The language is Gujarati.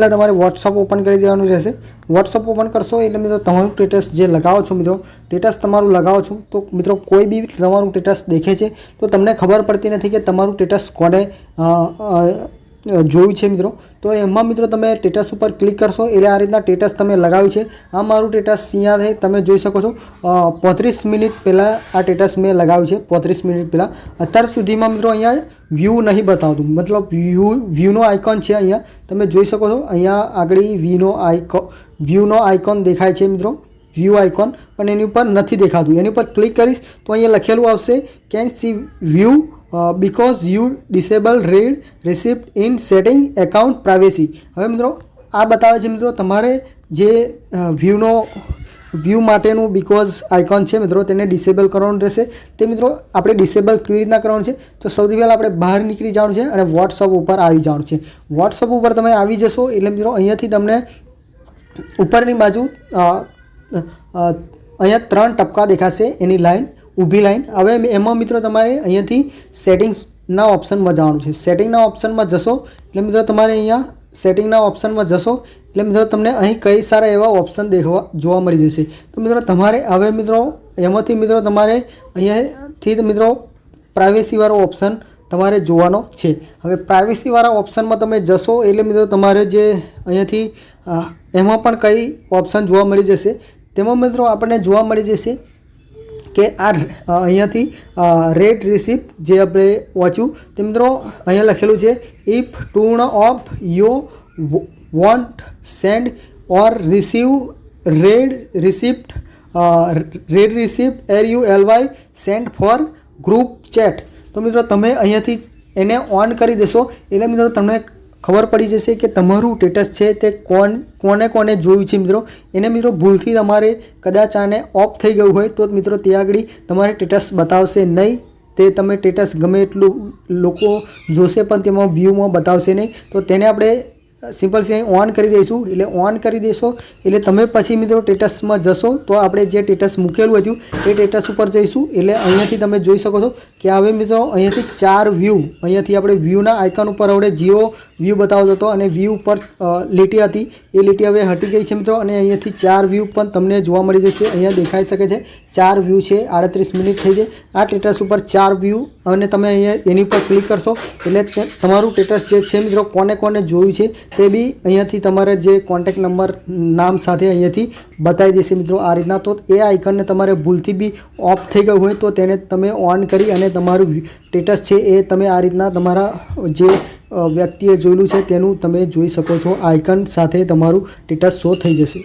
પહેલાં તમારે વોટ્સઅપ ઓપન કરી દેવાનું રહેશે. વોટ્સઅપ ઓપન કરશો એટલે મિત્રો તમારું સ્ટેટસ જે લગાવો છો મિત્રો સ્ટેટસ તમારું લગાવો છો, તો મિત્રો કોઈ બી તમારું સ્ટેટસ દેખે છે, તો તમને ખબર પડતી નથી કે તમારું સ્ટેટસ કોને જોયું છે મિત્રો. તો એમાં મિત્રો તમે સ્ટેટસ ઉપર ક્લિક કરશો. એટલે આ રીતના સ્ટેટસ તમે લગાવ્યું છે. આ મારું ટેટસ અહીંયા છે. તમે જોઈ શકો છો. પોત્રીસ મિનિટ પહેલાં આ સ્ટેટસ મેં લગાવ્યું છે. પોત્રીસ મિનિટ પહેલાં. અત્યાર સુધીમાં મિત્રો અહીંયા વ્યૂ નહીં બતાવતું. મતલબ વ્યૂ વ્યૂનો આઇકોન છે અહીંયા. તમે જોઈ શકો છો. અહીંયા આગળ વ્યૂનો આઇકોન વ્યૂનો આઇકોન દેખાય છે મિત્રો. વ્યૂ આઇકોન પણ એની ઉપર નથી દેખાતું. એની ઉપર ક્લિક કરીશ તો અહીંયા લખેલું આવશે. Can see view because you disable read receipt in setting account privacy હવે મિત્રો, આ બતાવે છે મિત્રો, તમારે જે વ્યૂનો વ્યૂ માટેનું બિકોઝ આઇકોન છે મિત્રો, તેને ડિસેબલ કરવાનું રહેશે. તે મિત્રો, આપણે ડિસેબલ કેવી રીતના કરવાનું છે? તો સૌથી પહેલાં આપણે બહાર નીકળી જવાનું છે અને વોટ્સઅપ ઉપર આવી જવાનું છે. વોટ્સઅપ ઉપર તમે આવી જશો એટલે મિત્રો, અહીંયાથી તમને ઉપરની બાજુ અહીંયા ત્રણ ટપકા દેખાશે એની લાઈન ઊભી લાઈન. હવે એમાં મિત્રો તમારે અહીંયાથી સેટિંગ્સના ઓપ્શનમાં જવાનું છે. સેટિંગના ઓપ્શનમાં જશો એટલે મિત્રો તમારે અહીંયા સેટિંગના ઓપ્શનમાં જશો એટલે મિત્રો તમને અહીં કઈ સારા એવા ઓપ્શન દેખવા, જોવા મળી જશે. તો મિત્રો તમારે હવે મિત્રો એમાંથી મિત્રો તમારે અહીંયાથી મિત્રો પ્રાઇવેસીવાળો ઓપ્શન તમારે જોવાનો છે. હવે પ્રાઇવેસીવાળા ઓપ્શનમાં તમે જશો એટલે મિત્રો તમારે જે અહીંયાથી એમાં પણ કઈ ઓપ્શન જોવા મળી જશે. તેમાં મિત્રો આપણને જોવા મળી જશે કે આ અહીંયાથી રેડ રિસિપ્ટ જે આપણે વાંચ્યું, તે મિત્રો અહીંયા લખેલું છે if turn off you won't send or receive read receipt read receipt are you L Y send for group chat તો મિત્રો, તમે અહીંયાથી એને ઓન કરી દેશો. એટલે મિત્રો, તમને ખબર પડી જશે કે તમારું સ્ટેટસ છે તે કોણ, કોને કોને જોયું છે મિત્રો? એને મિત્રો ભૂલથી તમારે કદાચ આને ઓફ થઈ ગયું હોય તો મિત્રો ત્યાં આગળ તમારે સ્ટેટસ બતાવશે નહીં. તે તમે સ્ટેટસ ગમે એટલું લોકો જોશે પણ તેમાં વ્યૂમાં બતાવશે નહીં. તો તેને આપણે સિમ્પલ છે ઓન કરી દઈશું. એટલે ઓન કરી દેશો. એટલે તમે પછી મિત્રો સ્ટેટસમાં જશો, તો આપણે જે સ્ટેટસ મૂકેલું હતું, એ સ્ટેટસ ઉપર જઈશું. એટલે અહીંયાથી તમે જોઈ શકો છો કે હવે મિત્રો અહીંયાથી ચાર વ્યૂ અહીંયાથી આપણે વ્યૂના આઇકન ઉપર આપણે જીઓ વ્યૂ બતાવતો હતો અને વ્યૂ ઉપર લીટી હતી. એ લીટી હવે હટી ગઈ છે મિત્રો અને અહીંયાથી ચાર વ્યૂ પણ તમને જોવા મળી જશે. અહીંયા દેખાઈ શકે છે, ચાર વ્યૂ છે, આડત્રીસ મિનિટ થઈ છે. આ સ્ટેટસ ઉપર ચાર વ્યૂ અને તમે અહીંયા એની ઉપર ક્લિક કરશો, એટલે તમારું સ્ટેટસ જે છે મિત્રો, કોને કોને જોયું છે, તે બી અહીંયાથી તમારે જે કોન્ટેક્ટ નંબર નામ સાથે અહીંયાથી બતાવી દેશે મિત્રો આ રીતના. તો એ આઇકનને તમારે ભૂલથી બી ઓફ થઈ ગયું હોય તો તેને તમે ઓન કરી અને તમારું સ્ટેટસ છે એ તમે આ રીતના તમારા જે વ્યક્તિએ જોયેલું છે તેનું તમે જોઈ શકો છો. આઇકન સાથે તમારું સ્ટેટસ શો થઈ જશે.